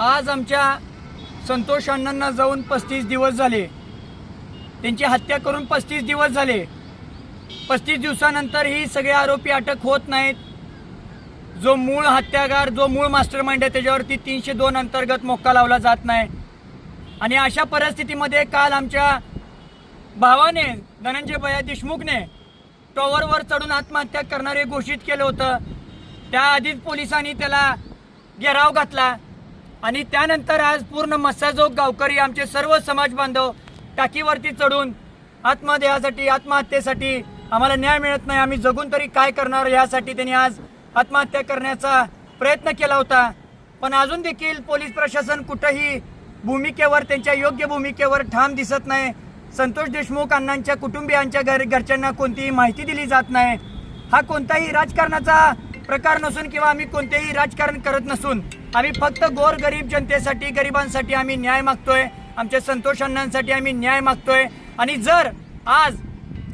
आज आमच्या संतोष अण्णांना जाऊन पस्तीस दिवस झाले. त्यांची हत्या करून पस्तीस दिवस झाले. पस्तीस दिवसानंतर ही सगळे आरोपी अटक होत नाहीत. जो मूळ हत्यागार जो मूळ मास्टर माइंड आहे त्याच्यावरती तीनशे दोन अंतर्गत मोक्का लावला जात नाही. आणि अशा परिस्थितीमध्ये काल आमच्या भावाने धनंजय भया देशमुखने टॉवरवर चढून आत्महत्या करणारे घोषित केलं होतं. त्याआधीच पोलिसांनी त्याला घेराव घातला. आणि त्यानंतर आज पूर्ण मस्साजोग गावकरी आमचे सर्व समाज बांधव टाकीवरती चढून आत्मदेहासाठी आत्महत्येसाठी आम्हाला न्याय मिळत नाही. आम्ही जगून तरी काय करणार यासाठी त्यांनी आज आत्महत्या करण्याचा प्रयत्न केला होता. पण अजून देखील पोलीस प्रशासन कुठंही भूमिकेवर त्यांच्या योग्य भूमिकेवर ठाम दिसत नाही. संतोष देशमुख अण्णांच्या कुटुंबियांच्या घर घरच्यांना कोणतीही माहिती दिली जात नाही. हा कोणताही राजकारणाचा प्रकार नसून किंवा आम्ही कोणतेही राजकारण करत नसून आम्ही फक्त गोरगरीब जनतेसाठी गरिबांसाठी आम्ही न्याय मागतोय आमच्या संतोष अण्णांसाठी आम्ही न्याय मागतोय. आणि जर आज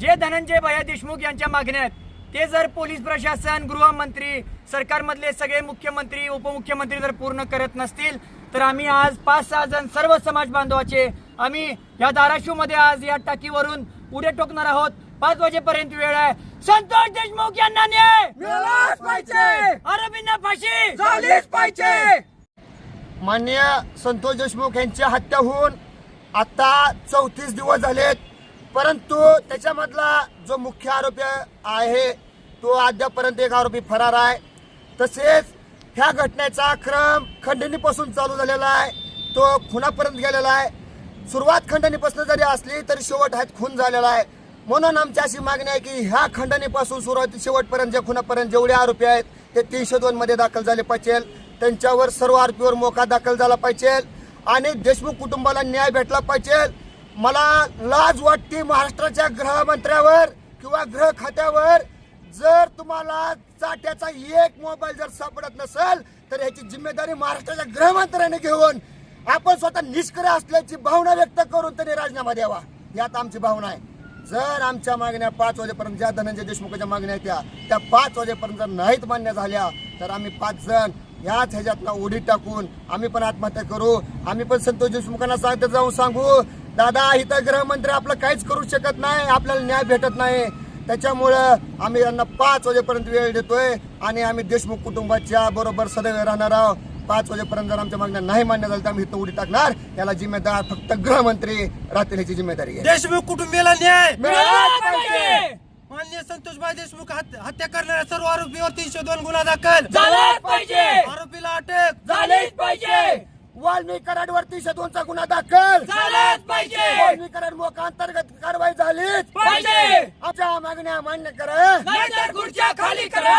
जे धनंजय भया देशमुख यांच्या मागण्या आहेत ते जर पोलीस प्रशासन गृहमंत्री सरकारमधले सगळे मुख्यमंत्री उपमुख्यमंत्री जर पूर्ण करत नसतील तर आम्ही आज पाच सहा जण सर्व समाज बांधवाचे आम्ही या धाराशिवमध्ये आज या टाकीवरून उडे टोकणार आहोत. पाच वाजेपर्यंत वेळ आहे. संतोष देशमुख यांना न्याय! मिळालाच पाहिजे! आरोपींना फाशी! झालीच पाहिजे! माननीय संतोष देशमुख यांची हत्या होऊन आता चौतीस दिवस झालेत. परंतु त्याच्यामधला जो मुख्य आरोपी आहे तो अद्यापर्यंत एक आरोपी फरार आहे. तसेच ह्या घटनेचा क्रम खंडणीपासून चालू झालेला आहे. तो खुनापर्यंत गेलेला आहे. सुरुवात खंडणीपासून जरी असली तरी शेवट हा खून झालेला आहे. म्हणून आमची अशी मागणी आहे की ह्या खंडणीपासून सुरुवाती शेवटपर्यंत जे खुनापर्यंत जेवढे आरोपी आहेत ते तीनशे दोन मध्ये दाखल झाले पाहिजे. त्यांच्यावर सर्व आरोपीवर मोका दाखल झाला पाहिजे. आणि देशमुख कुटुंबाला न्याय भेटला पाहिजे. मला लाज वाटते महाराष्ट्राच्या गृहमंत्र्यावर किंवा गृह खात्यावर. जर तुम्हाला चाट्याचा एक मोबाईल जर सापडत नसेल तर याची जिम्मेदारी महाराष्ट्राच्या गृहमंत्र्याने घेऊन आपण स्वतः निष्क्रिय असल्याची भावना व्यक्त करून त्यांनी राजीनामा द्यावा. यात आमची भावना आहे. जर आमच्या मागण्या पाच वाजेपर्यंत ज्या धनंजय देशमुखाच्या मागण्या आहेत त्या त्या पाच वाजेपर्यंत जर नाहीत मान्य झाल्या तर आम्ही पाच जण ह्याच ह्याच्यातनं उडी टाकून आम्ही पण आत्महत्या करू. आम्ही पण संतोष देशमुखांना सांगत जाऊन सांगू. दादा इथं गृहमंत्री आपलं काहीच करू शकत नाही आपल्याला न्याय भेटत नाही. त्याच्यामुळं आम्ही यांना पाच वाजेपर्यंत वेळ देतोय आणि आम्ही देशमुख कुटुंबाच्या बरोबर सदैव राहणार आहोत. पाच वाजेपर्यंत जर आमच्या मागण्या नाही मान्य झाल्या तर आम्ही इथं उडी टाकणार. याला जिम्मेदार फक्त गृहमंत्री राहतील याची जिम्मेदारी आहे. देशमुख कुटुंबियाला न्याय! मिळालाच पाहिजे. मान्य संतोषभाई देशमुख हत्या हत्या करणाऱ्या सर्व आरोपीवर तीनशे दोन गुन्हा दाखल! झालाच पाहिजे! आरोपीला अटक! झालेच पाहिजे! वाल्मी कराड वरती दोनचा गुन्हा दाखल! झालाच पाहिजे! वाल्मी कराड मोका अंतर्गत कारवाई झालीच! पाहिजे. आमच्या मागण्या मान्य करा! नाहीतर खुर्च्या खाली करा!